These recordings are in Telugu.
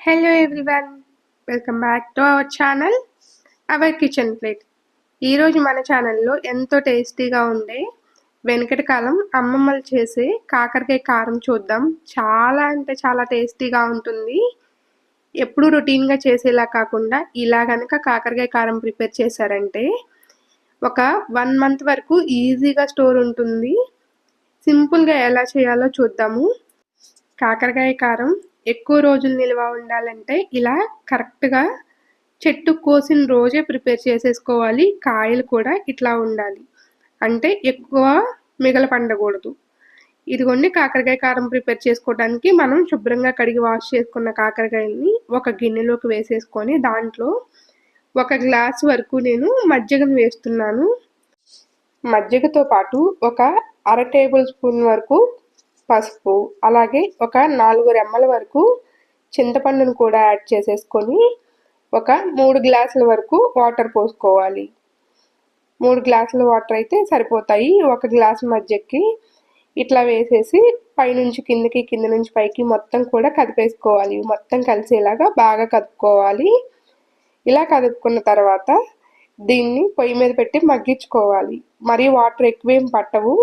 Hello everyone welcome back to our channel our kitchen plate ఈరోజు మన ఛానల్లో ఎంతో టేస్టీగా ఉండే వెనకటి కాలం అమ్మమ్మలు చేసే కాకరకాయ కారం చూద్దాం. చాలా అంటే చాలా టేస్టీగా ఉంటుంది. ఎప్పుడు రొటీన్గా చేసేలా కాకుండా ఇలా కనుక కాకరకాయ కారం ప్రిపేర్ చేశారంటే ఒక వన్ మంత్ వరకు ఈజీగా స్టోర్ ఉంటుంది. సింపుల్గా ఎలా చేయాలో చూద్దాము. కాకరకాయ కారం ఎక్కువ రోజులు నిల్వ ఉండాలంటే ఇలా కరెక్ట్గా చెట్టు కోసిన రోజే ప్రిపేర్ చేసేసుకోవాలి. కాయలు కూడా ఇట్లా ఉండాలి. అంటే ఎక్కువ మిగల పండకూడదు. ఇదిగోండి కాకరకాయ కారం ప్రిపేర్ చేసుకోవడానికి మనం శుభ్రంగా కడిగి వాష్ చేసుకున్న కాకరకాయని ఒక గిన్నెలోకి వేసేసుకొని దాంట్లో ఒక గ్లాస్ వరకు నేను మజ్జిగను వేస్తున్నాను. మజ్జిగతో పాటు ఒక అర టేబుల్ స్పూన్ వరకు పసుపు అలాగే ఒక నాలుగు రెమ్మల వరకు చింతపండును కూడా యాడ్ చేసేసుకొని ఒక మూడు గ్లాసుల వరకు వాటర్ పోసుకోవాలి. మూడు గ్లాసుల వాటర్ అయితే సరిపోతాయి. ఒక గ్లాసు మధ్యకి ఇట్లా వేసేసి పైనుంచి కిందకి కింద నుంచి పైకి మొత్తం కూడా కదిపేసుకోవాలి. మొత్తం కలిసేలాగా బాగా కదుపుకోవాలి. ఇలా కదుపుకున్న తర్వాత దీన్ని పొయ్యి మీద పెట్టి మగ్గించుకోవాలి. మరి వాటర్ ఎక్కువేం పట్టవు.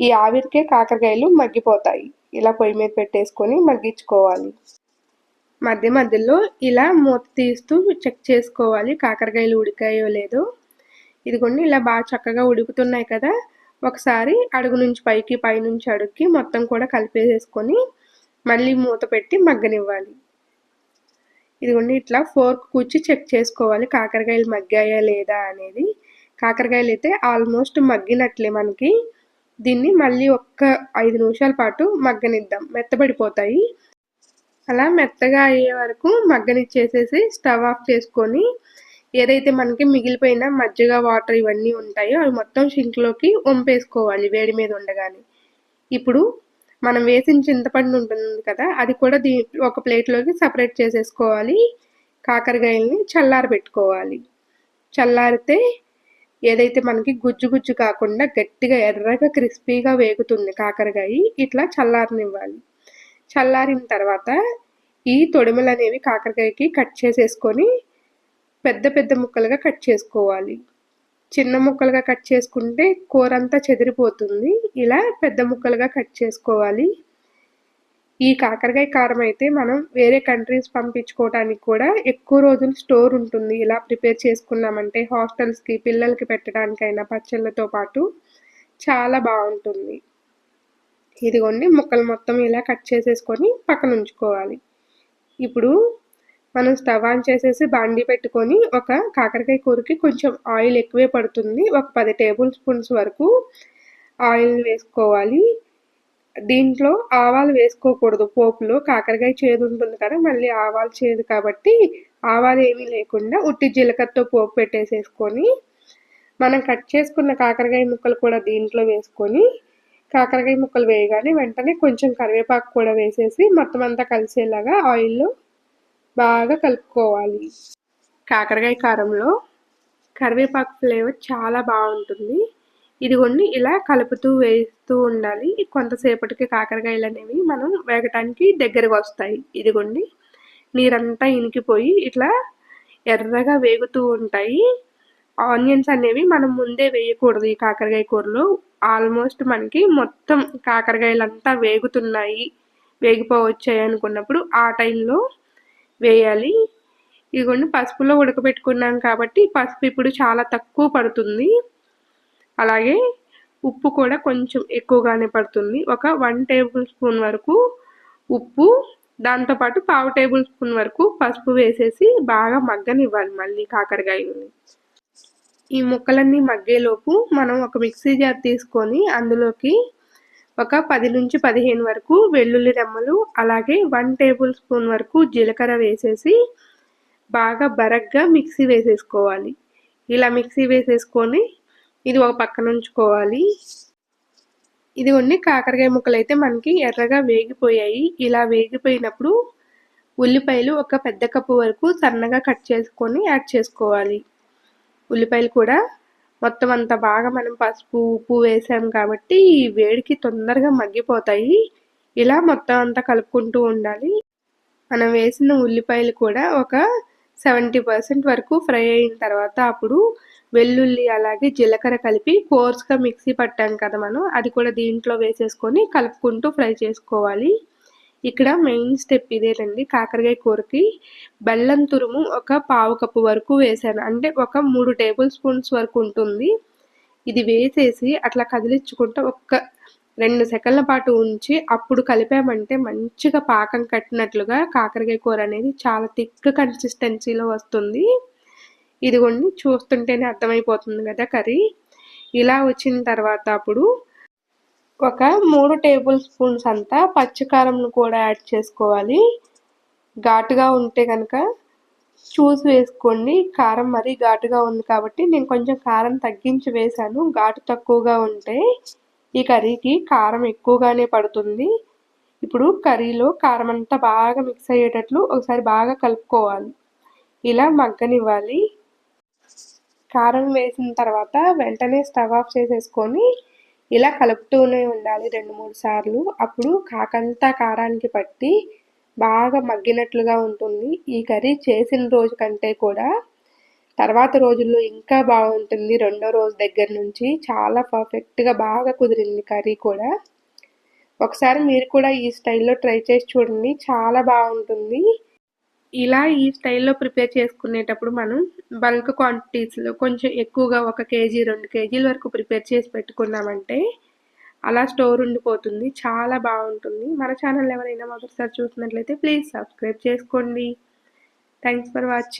ఈ ఆవిరికే కాకరకాయలు మగ్గిపోతాయి. ఇలా పొయ్యి మీద పెట్టేసుకొని మగ్గించుకోవాలి. మధ్య మధ్యలో ఇలా మూత తీస్తూ చెక్ చేసుకోవాలి కాకరకాయలు ఉడికాయో లేదో. ఇదిగోండి ఇలా బాగా చక్కగా ఉడుకుతున్నాయి కదా. ఒకసారి అడుగు నుంచి పైకి పైనుంచి అడుగుకి మొత్తం కూడా కలిపేసేసుకొని మళ్ళీ మూత పెట్టి మగ్గనివ్వాలి. ఇదిగోండి ఇట్లా ఫోర్క్ కూర్చి చెక్ చేసుకోవాలి కాకరకాయలు మగ్గాయా లేదా అనేది. కాకరకాయలు అయితే ఆల్మోస్ట్ మగ్గినట్లే మనకి. దీన్ని మళ్ళీ ఒక్క ఐదు నిమిషాల పాటు మగ్గనిద్దాం. మెత్తబడిపోతాయి. అలా మెత్తగా అయ్యే వరకు మగ్గనిచ్చేసేసి స్టవ్ ఆఫ్ చేసుకొని ఏదైతే మనకి మిగిలిపోయిన మజ్జిగ వాటర్ ఇవన్నీ ఉంటాయో అవి మొత్తం షింక్లోకి వంపేసుకోవాలి వేడి మీద ఉండగానే ఇప్పుడు మనం వేసిన చింతపండు ఉంటుంది కదా అది కూడా దీ ఒక ప్లేట్లోకి సపరేట్ చేసేసుకోవాలి. కాకరకాయల్ని చల్లారి పెట్టుకోవాలి చల్లారితే ఏదైతే మనకి గుజ్జు గుజ్జు కాకుండా గట్టిగా ఎర్రగా క్రిస్పీగా వేగుతుంది కాకరకాయ ఇట్లా చల్లారనివ్వాలి. చల్లారిన తర్వాత ఈ తొడిమలు అనేవి కాకరకాయకి కట్ చేసేసుకొని పెద్ద పెద్ద ముక్కలుగా కట్ చేసుకోవాలి. చిన్న ముక్కలుగా కట్ చేసుకుంటే కూర అంతా చెదిరిపోతుంది. ఇలా పెద్ద ముక్కలుగా కట్ చేసుకోవాలి. ఈ కాకరకాయ కారం అయితే మనం వేరే కంట్రీస్ పంపించుకోవడానికి కూడా ఎక్కువ రోజులు స్టోర్ ఉంటుంది. ఇలా ప్రిపేర్ చేసుకున్నామంటే హాస్టల్స్కి పిల్లలకి పెట్టడానికైనా పచ్చళ్ళతో పాటు చాలా బాగుంటుంది. ఇదిగోండి ముక్కలు మొత్తం ఇలా కట్ చేసేసుకొని పక్కన ఉంచుకోవాలి. ఇప్పుడు మనం స్టవ్ ఆన్ చేసేసి బాండీ పెట్టుకొని ఒక కాకరకాయ కూరకి కొంచెం ఆయిల్ ఎక్కువే పడుతుంది. ఒక పది టేబుల్ స్పూన్స్ వరకు ఆయిల్ వేసుకోవాలి. దీంట్లో ఆవాలు వేసుకోకూడదు. పోపులో కాకరకాయ చేదు ఉంటుంది కదా మళ్ళీ ఆవాలు చేదు కాబట్టి ఆవాలు ఏమీ లేకుండా ఉట్టి జీలకర్రతో పోపు పెట్టేసేసుకొని మనం కట్ చేసుకున్న కాకరకాయ ముక్కలు కూడా దీంట్లో వేసుకొని కాకరకాయ ముక్కలు వేయగానే వెంటనే కొంచెం కరివేపాకు కూడా వేసేసి మొత్తం అంతా కలిసేలాగా ఆయిల్లో బాగా కలుపుకోవాలి. కాకరకాయ కారంలో కరివేపాకు ఫ్లేవర్ చాలా బాగుంటుంది. ఇదిగోండి ఇలా కలుపుతూ వేస్తూ ఉండాలి. కొంతసేపటికి కాకరకాయలు అనేవి మనం వేగటానికి దగ్గరకు వస్తాయి. ఇదిగోండి నీరంతా ఇనికిపోయి ఇట్లా ఎర్రగా వేగుతూ ఉంటాయి. ఆనియన్స్ అనేవి మనం ముందే వేయకూడదు ఈ కాకరకాయ కూరలో. ఆల్మోస్ట్ మనకి మొత్తం కాకరకాయలంతా వేగుతున్నాయి వేగిపోవచ్చాయి అనుకున్నప్పుడు ఆ టైంలో వేయాలి. ఇదిగోండి పసుపులో ఉడకబెట్టుకున్నాం కాబట్టి పసుపు ఇప్పుడు చాలా తక్కువ పడుతుంది. అలాగే ఉప్పు కూడా కొంచెం ఎక్కువగానే పడుతుంది. ఒక వన్ టేబుల్ స్పూన్ వరకు ఉప్పు దాంతోపాటు పావు టేబుల్ స్పూన్ వరకు పసుపు వేసేసి బాగా మగ్గనివ్వాలి మళ్ళీ కాకరకాయని ఈ ముక్కలన్నీ మగ్గేలోపు మనం ఒక మిక్సీ జార్ తీసుకొని అందులోకి ఒక పది నుంచి పదిహేను వరకు వెల్లుల్లి రెమ్మలు అలాగే వన్ టేబుల్ స్పూన్ వరకు జీలకర్ర వేసేసి బాగా బరగ్గా మిక్సీ వేసేసుకోవాలి. ఇలా మిక్సీ వేసేసుకొని ఇది ఒక పక్కన ఉంచుకోవాలి. ఇది కొన్ని కాకరకాయ ముక్కలు అయితే మనకి ఎర్రగా వేగిపోయాయి. ఇలా వేగిపోయినప్పుడు ఉల్లిపాయలు ఒక పెద్ద కప్పు వరకు సన్నగా కట్ చేసుకొని యాడ్ చేసుకోవాలి. ఉల్లిపాయలు కూడా మొత్తం అంత బాగా మనం పసుపు ఉప్పు వేసాం కాబట్టి ఈ వేడికి తొందరగా మగ్గిపోతాయి. ఇలా మొత్తం అంతా కలుపుకుంటూ ఉండాలి. మనం వేసిన ఉల్లిపాయలు కూడా ఒక సెవెంటీ పర్సెంట్ వరకు ఫ్రై అయిన తర్వాత అప్పుడు వెల్లుల్లి అలాగే జీలకర్ర కలిపి కోర్స్గా మిక్సీ పట్టాం కదా మనం అది కూడా దీంట్లో వేసేసుకొని కలుపుకుంటూ ఫ్రై చేసుకోవాలి. ఇక్కడ మెయిన్ స్టెప్ ఇదేనండి కాకరకాయ కూరకి బెల్లం తురుము ఒక పావు కప్పు వరకు వేసాను. అంటే ఒక మూడు టేబుల్ స్పూన్స్ వరకు ఉంటుంది. ఇది వేసేసి అట్లా కదిలించుకుంటూ ఒక్క రెండు సెకండ్ల పాటు ఉంచి అప్పుడు కలిపామంటే మంచిగా పాకం కట్టినట్లుగా కాకరకాయ కూర అనేది చాలా థిక్ కన్సిస్టెన్సీలో వస్తుంది. ఇదిగోండి చూస్తుంటేనే అర్థమైపోతుంది కదా కర్రీ. ఇలా వచ్చిన తర్వాత అప్పుడు ఒక మూడు టేబుల్ స్పూన్స్ అంతా పచ్చికారంను కూడా యాడ్ చేసుకోవాలి. ఘాటుగా ఉంటే కనుక చూసి వేసుకోండి. కారం మరీ ఘాటుగా ఉంది కాబట్టి నేను కొంచెం కారం తగ్గించి వేశాను. ఘాటు తక్కువగా ఉంటే ఈ కర్రీకి కారం ఎక్కువగానే పడుతుంది. ఇప్పుడు కర్రీలో కారం అంతా బాగా మిక్స్ అయ్యేటట్లు ఒకసారి బాగా కలుపుకోవాలి. ఇలా మగ్గనివ్వాలి. కారం వేసిన తర్వాత వెంటనే స్టవ్ ఆఫ్ చేసేసుకొని ఇలా కలుపుతూనే ఉండాలి రెండు మూడు సార్లు. అప్పుడు కాకంతా కారానికి పట్టి బాగా మగ్గినట్లుగా ఉంటుంది. ఈ కర్రీ చేసిన రోజు కంటే కూడా తర్వాత రోజుల్లో ఇంకా బాగుంటుంది. రెండో రోజు దగ్గర నుంచి చాలా పర్ఫెక్ట్గా బాగా కుదిరింది కర్రీ కూడా. ఒకసారి మీరు కూడా ఈ స్టైల్లో ట్రై చేసి చూడండి. చాలా బాగుంటుంది. ఇలా ఈ స్టైల్లో ప్రిపేర్ చేసుకునేటప్పుడు మనం బల్క్ క్వాంటిటీస్లో కొంచెం ఎక్కువగా ఒక కేజీ రెండు కేజీల వరకు ప్రిపేర్ చేసి పెట్టుకున్నామంటే అలా స్టోర్ ఉండిపోతుంది. చాలా బాగుంటుంది. మన ఛానల్ ఎవరైనా మొదటిసారి చూసినట్లయితే ప్లీజ్ సబ్స్క్రైబ్ చేసుకోండి. Thanks for watching.